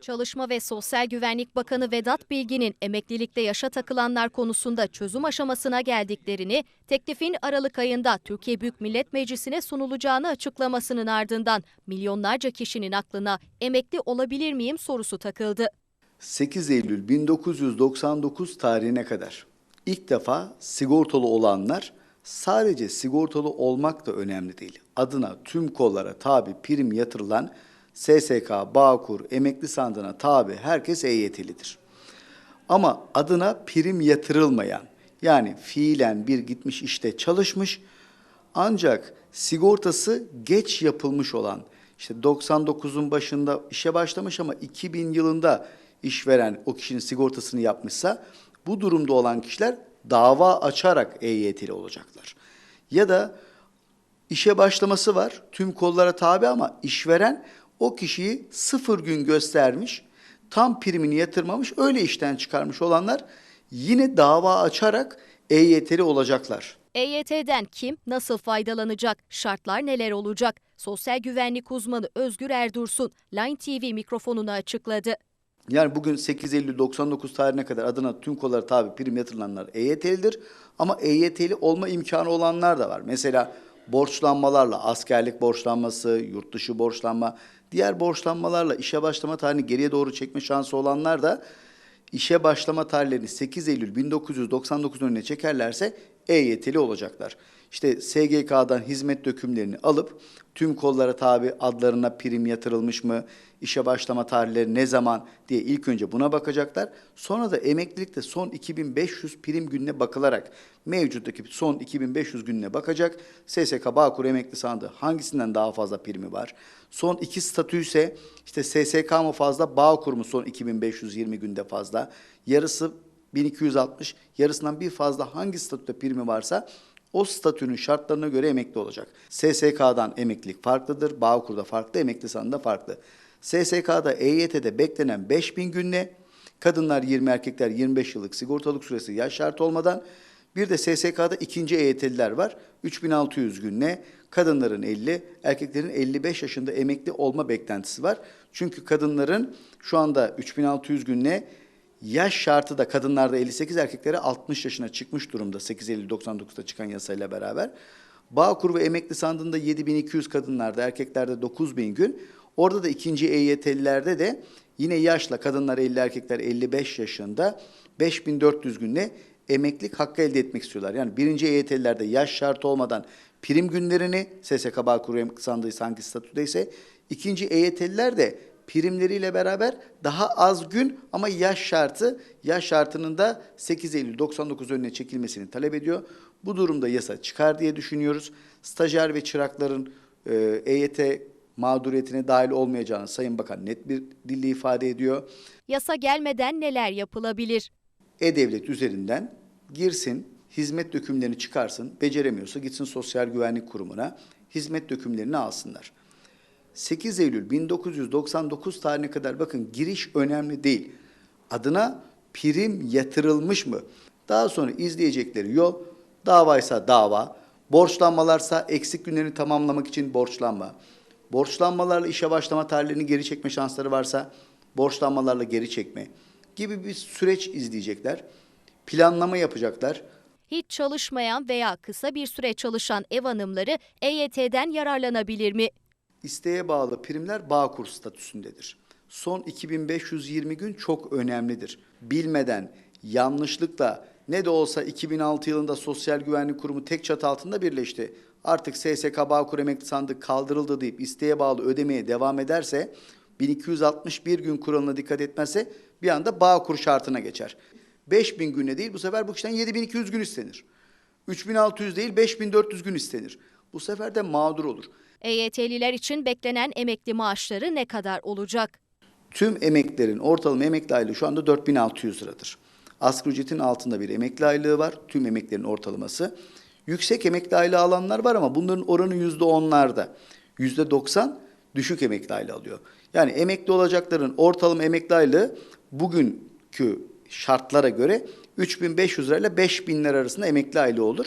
Çalışma ve Sosyal Güvenlik Bakanı Vedat Bilgin'in emeklilikte yaşa takılanlar konusunda çözüm aşamasına geldiklerini, teklifin Aralık ayında Türkiye Büyük Millet Meclisi'ne sunulacağını açıklamasının ardından milyonlarca kişinin aklına emekli olabilir miyim sorusu takıldı. 8 Eylül 1999 tarihine kadar ilk defa sigortalı olanlar sadece sigortalı olmak da önemli değil. Adına tüm kollara tabi prim yatırılan SSK, Bağkur, emekli sandığına tabi herkes EYT'lidir. Ama adına prim yatırılmayan yani fiilen bir gitmiş işte çalışmış ancak sigortası geç yapılmış olan işte 99'un başında işe başlamış ama 2000 yılında işveren o kişinin sigortasını yapmışsa bu durumda olan kişiler dava açarak EYT'li olacaklar. Ya da işe başlaması var. Tüm kollara tabi ama işveren o kişiyi sıfır gün göstermiş, tam primini yatırmamış, öyle işten çıkarmış olanlar yine dava açarak EYT'li olacaklar. EYT'den kim nasıl faydalanacak? Şartlar neler olacak? Sosyal güvenlik uzmanı Özgür Erdursun Line TV mikrofonuna açıkladı. Yani bugün 8 Eylül 99 tarihine kadar adına tüm kollara tabi prim yatırılanlar EYT'lidir. Ama EYT'li olma imkanı olanlar da var. Mesela borçlanmalarla, askerlik borçlanması, yurt dışı borçlanma, diğer borçlanmalarla işe başlama tarihini geriye doğru çekme şansı olanlar da işe başlama tarihlerini 8 Eylül 1999 önüne çekerlerse EYT'li olacaklar. İşte SGK'dan hizmet dökümlerini alıp tüm kollara tabi adlarına prim yatırılmış mı, işe başlama tarihleri ne zaman diye ilk önce buna bakacaklar. Sonra da emeklilikte son 2500 prim gününe bakılarak mevcuttaki son 2500 gününe bakacak. SSK Bağkur emekli sandığı hangisinden daha fazla primi var? Son iki statü ise işte SSK mı fazla, Bağkur mu son 2520 günde fazla? Yarısı 1260, yarısından bir fazla hangi statüde primi varsa o statünün şartlarına göre emekli olacak. SSK'dan emeklilik farklıdır, Bağkur'da farklı, emekli sanında farklı. SSK'da EYT'de beklenen 5000 günle, kadınlar 20, erkekler 25 yıllık sigortalık süresi yaş şartı olmadan, bir de SSK'da ikinci EYT'liler var. 3600 günle kadınların 50, erkeklerin 55 yaşında emekli olma beklentisi var. Çünkü kadınların şu anda 3600 günle Yaş şartı da kadınlarda 58, erkeklere 60 yaşına çıkmış durumda 8 Eylül 99'da çıkan yasayla beraber. Bağkur ve emekli sandığında 7200 kadınlarda, erkeklerde 9000 gün. Orada da ikinci EYT'lilerde de yine yaşla kadınlar 50, erkekler 55 yaşında 5400 günle emeklilik hakkı elde etmek istiyorlar. Yani birinci EYT'lilerde yaş şartı olmadan prim günlerini SSK Bağkur emekli sandığı hangi statüdeyse ikinci EYT'liler de primleriyle beraber daha az gün ama yaş şartı, yaş şartının da 8 Eylül 99 önüne çekilmesini talep ediyor. Bu durumda yasa çıkar diye düşünüyoruz. Stajyer ve çırakların e, EYT mağduriyetine dahil olmayacağını Sayın Bakan net bir dille ifade ediyor. Yasa gelmeden neler yapılabilir? E-Devlet üzerinden girsin, hizmet dökümlerini çıkarsın, beceremiyorsa gitsin Sosyal Güvenlik Kurumu'na hizmet dökümlerini alsınlar. 8 Eylül 1999 tarihine kadar bakın giriş önemli değil. Adına prim yatırılmış mı? Daha sonra izleyecekleri yol davaysa dava, borçlanmalarsa eksik günlerini tamamlamak için borçlanma. Borçlanmalarla işe başlama tarihlerini geri çekme şansları varsa borçlanmalarla geri çekme gibi bir süreç izleyecekler. Planlama yapacaklar. Hiç çalışmayan veya kısa bir süre çalışan ev hanımları EYT'den yararlanabilir mi? İsteğe bağlı primler Bağkur statüsündedir. Son 2520 gün çok önemlidir. Bilmeden, yanlışlıkla ne de olsa 2006 yılında Sosyal Güvenlik Kurumu tek çatı altında birleşti. Artık SSK Bağkur emekli sandık kaldırıldı deyip isteğe bağlı ödemeye devam ederse 1261 gün kuralına dikkat etmezse bir anda Bağkur şartına geçer. 5000 güne değil bu sefer bu kişiden 7200 gün istenir. 3600 değil 5400 gün istenir. Bu sefer de mağdur olur. EYT'liler için beklenen emekli maaşları ne kadar olacak? Tüm emeklerin ortalama emekli aylığı şu anda 4600 liradır. Asgari ücretin altında bir emekli aylığı var. Tüm emeklerin ortalaması. Yüksek emekli aylığı alanlar var ama bunların oranı yüzde onlarda. Yüzde doksan düşük emekli aylığı alıyor. Yani emekli olacakların ortalama emekli aylığı bugünkü şartlara göre 3500 lirayla 5000 lira arasında emekli aylığı olur.